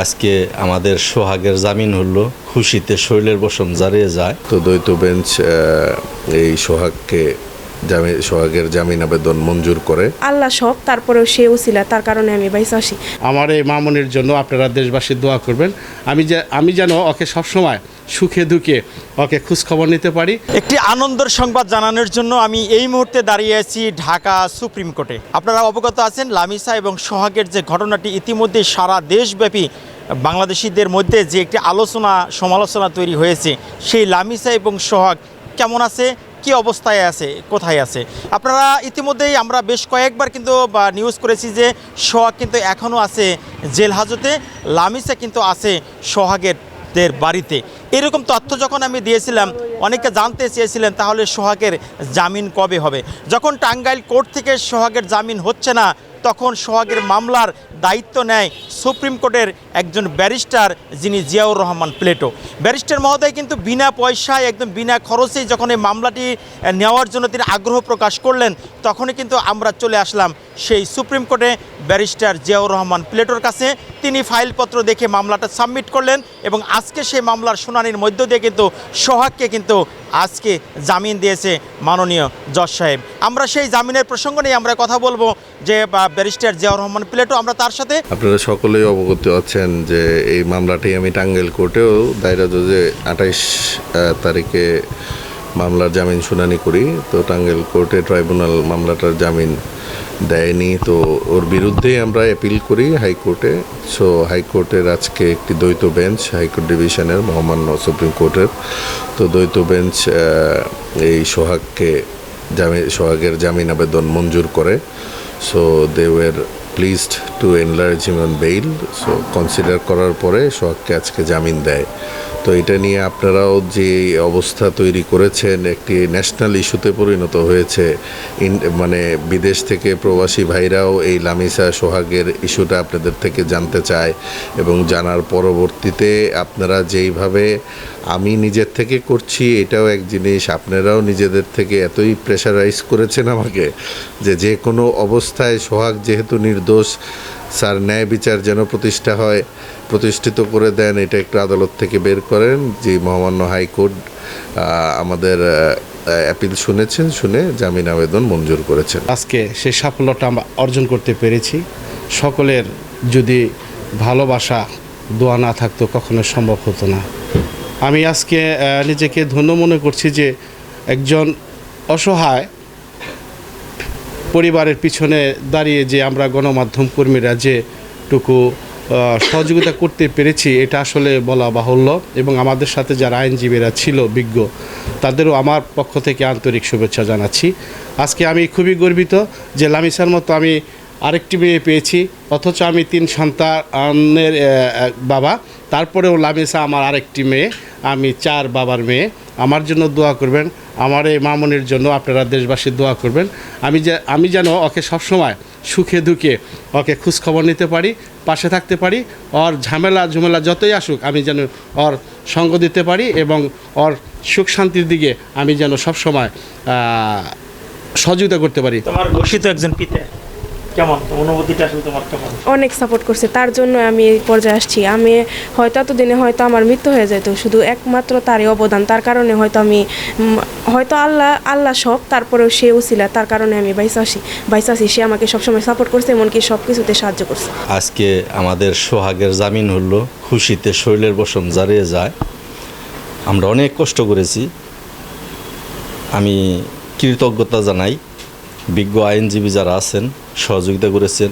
আজকে আমাদের সোহাগের জামিন হলো খুশিতে শৈলের বসন জারিয়ে যায়। তো দ্বৈত বেঞ্চ এই সোহাগকে জামিন সোহাগের জামিন আবেদন মঞ্জুর করে। আল্লাহ সব তারপরেও সে উসিলা তার কারণে আমি বাইসে আসি। আমার এই মামনির জন্য আপনারা দেশবাসী দোয়া করবেন। আমি যে আমি যেন ওকে সবসময় সুখে দুঃখে ওকে খোঁজখবর নিতে পারি। একটি আনন্দের সংবাদ জানানোর জন্য আমি এই মুহূর্তে দাঁড়িয়ে আছি ঢাকা সুপ্রিম কোর্টে। আপনারা অবগত আছেন লামিসা এবং সোহাগের যে ঘটনাটি ইতিমধ্যে সারা দেশব্যাপী বাংলাদেশিদের মধ্যে যে একটি আলোচনা, সমালোচনা তৈরি হয়েছে, সেই লামিসা এবং সোহাগ কেমন আছে? কি অবস্থায় আছে? কোথায় আছে? আপনারা ইতিমধ্যেই আমরা বেশ কয়েকবার কিন্তু নিউজ করেছি যে সোহাগ কিন্তু এখনও আছে জেল হাজতে, লামিসা কিন্তু আছে সোহাগের দের বাড়িতে। এরকম তথ্য যখন আমি দিয়েছিলাম, অনেকে জানতে চেয়েছিলেন তাহলে সোহাগের জামিন কবে হবে? যখন টাঙ্গাইল কোর্ট থেকে সোহাগের জামিন হচ্ছে না, তখন সোহাগের মামলার দায়িত্ব নেয় সুপ্রিম কোর্টের একজন ব্যারিস্টার যিনি জিয়াউর রহমান প্লেটো। ব্যারিস্টার মহোদয় কিন্তু বিনা পয়সায়, একদম বিনা খরচেই যখন এই মামলাটি নেওয়ার জন্য তিনি আগ্রহ প্রকাশ করলেন, তখনই কিন্তু আমরা চলে আসলাম সেই সুপ্রিম কোর্টে ব্যারিস্টার জিয়াউর রহমান প্লেটোর কাছে। তিনি ফাইলপত্র দেখে মামলাটা সাবমিট করলেন এবং আজকে সেই মামলার শুনানির মধ্য দিয়ে কিন্তু সোহাগকে কিন্তু আজকে জামিন দিয়েছে মাননীয় জজ সাহেব। আমরা সেই জামিনের প্রসঙ্গ নিয়ে আমরা কথা বলব যে ব্যারিস্টার জিয়াউর রহমান প্লেটো, আমরা তার সাথে আপনারা সকলেই অবগত আছেন যে এই মামলাটি আমি টাঙ্গাইল কোর্টেও দায়রা জজে আঠাইশ তারিখে মামলার জামিন শুনানি করি। তো টাঙ্গাইল কোর্টে ট্রাইব্যুনাল মামলাটার জামিন দেয়নি। তো ওর বিরুদ্ধেই আমরা অ্যাপিল করি হাইকোর্টে। সো হাইকোর্টের আজকে একটি দ্বৈত বেঞ্চ হাইকোর্ট ডিভিশনের মহামান্য সুপ্রিম কোর্টের। তো দ্বৈত বেঞ্চ এই সোহাগকে জামিন সোহাগের জামিন আবেদন মঞ্জুর করে। So they were pleased to enlarge him on bail so consider করার পরে সোহাগকে আজকে জামিন দেয়। তো এটা নিয়ে আপনারাও যে অবস্থা তৈরি করেছেন, একটি ন্যাশনাল ইস্যুতে পরিণত হয়েছে মানে বিদেশ থেকে প্রবাসী ভাইরাও এই লামিসা সোহাগের ইস্যুটা আপনাদের থেকে জানতে চায় এবং জানার পরবর্তীতে আপনারা যেইভাবে আমি নিজের থেকে করছি, এটাও এক জিনিস, আপনারাও নিজেদের থেকে এতই প্রেশারাইজ করেছেন আমাকে যে যে কোনো অবস্থায় সোহাগ যেহেতু নির্দোষ স্যার ন্যায় বিচার যেন প্রতিষ্ঠা হয়, প্রতিষ্ঠিত করে দেন, এটা একটু আদালত থেকে বের করেন। যে মহামান্য হাইকোর্ট আমাদের অ্যাপিল শুনেছেন, শুনে জামিন আবেদন মঞ্জুর করেছেন। আজকে সেই সাফল্যটা আমরা অর্জন করতে পেরেছি। সকলের যদি ভালোবাসা, দোয়া না থাকতো কখনো সম্ভব হতো না। আমি আজকে নিজেকে ধন্য মনে করছি যে একজন অসহায় পরিবারের পিছনে দাঁড়িয়ে যে আমরা গণমাধ্যম কর্মীরা যেটুকু সহযোগিতা করতে পেরেছি, এটা আসলে বলা বাহুল্য। এবং আমাদের সাথে যারা আইনজীবীরা ছিল, বিজ্ঞ, তাদেরও আমার পক্ষ থেকে আন্তরিক শুভেচ্ছা জানাচ্ছি। আজকে আমি খুবই গর্বিত যে লামিসার মতো আমি আরেকটি মেয়ে পেয়েছি, অথচ আমি তিন সন্তানের বাবা। তারপরেও লামিসা আমার আরেকটি মেয়ে, আমি চার বাবার মেয়ে। আমার জন্য দোয়া করবেন, আমার এই মামনির জন্য আপনারা দেশবাসী দোয়া করবেন। আমি যে আমি যেন ওকে সবসময় সুখে দুঃখে ওকে খোঁজখবর নিতে পারি, পাশে থাকতে পারি, ওর ঝামেলা ঝুমেলা যতই আসুক আমি যেন ওর সঙ্গ দিতে পারি এবং ওর সুখ শান্তির দিকে আমি যেন সবসময় সহযোগিতা করতে পারি। তোমার ঘোষিত একজন পিতা। কেমন? অনুভূতিটা আসলে তোমার কেমন? অনেক সাপোর্ট করছে। তার জন্য আমি এই পর্যায়ে আসছি। আমি হয়তো এতদিনে হয়তো আমার মৃত্যু হয়ে যেত। শুধু একমাত্র তারই অবদান। তার কারণে হয়তো আমি হয়তো আল্লাহ আল্লাহ সব তারপরেও সে উসিলা। তার কারণে আমি বাইসে আসি বাইসে আসি। সে আমাকে সবসময় সাপোর্ট করছে এমনকি সব কিছুতে সাহায্য করছে। আজকে আমাদের সোহাগের জামিন হলো। খুশিতে শৈলের বসন জারিয়ে যায়। আমরা অনেক কষ্ট করেছি। আমি কৃতজ্ঞতা জানাই। বিজ্ঞ আইনজীবী যারা আছেন সহযোগিতা করেছেন।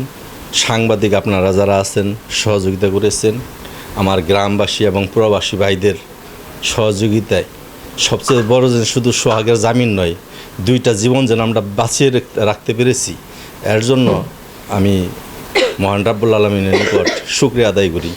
সাংবাদিক আপনারা যারা আছেন, সহযোগিতা করেছেন। আমার গ্রামবাসী এবং প্রবাসী ভাইদের সহযোগিতায় সবচেয়ে বড় যে শুধু সোহাগের জামিন নয়, দুইটা জীবন যেন আমরা বাঁচিয়ে রাখ- রাখতে পেরেছি। এর জন্য আমি মহান রাব্বুল আলমিনের নিকট শুক্রিয়া আদায় করি।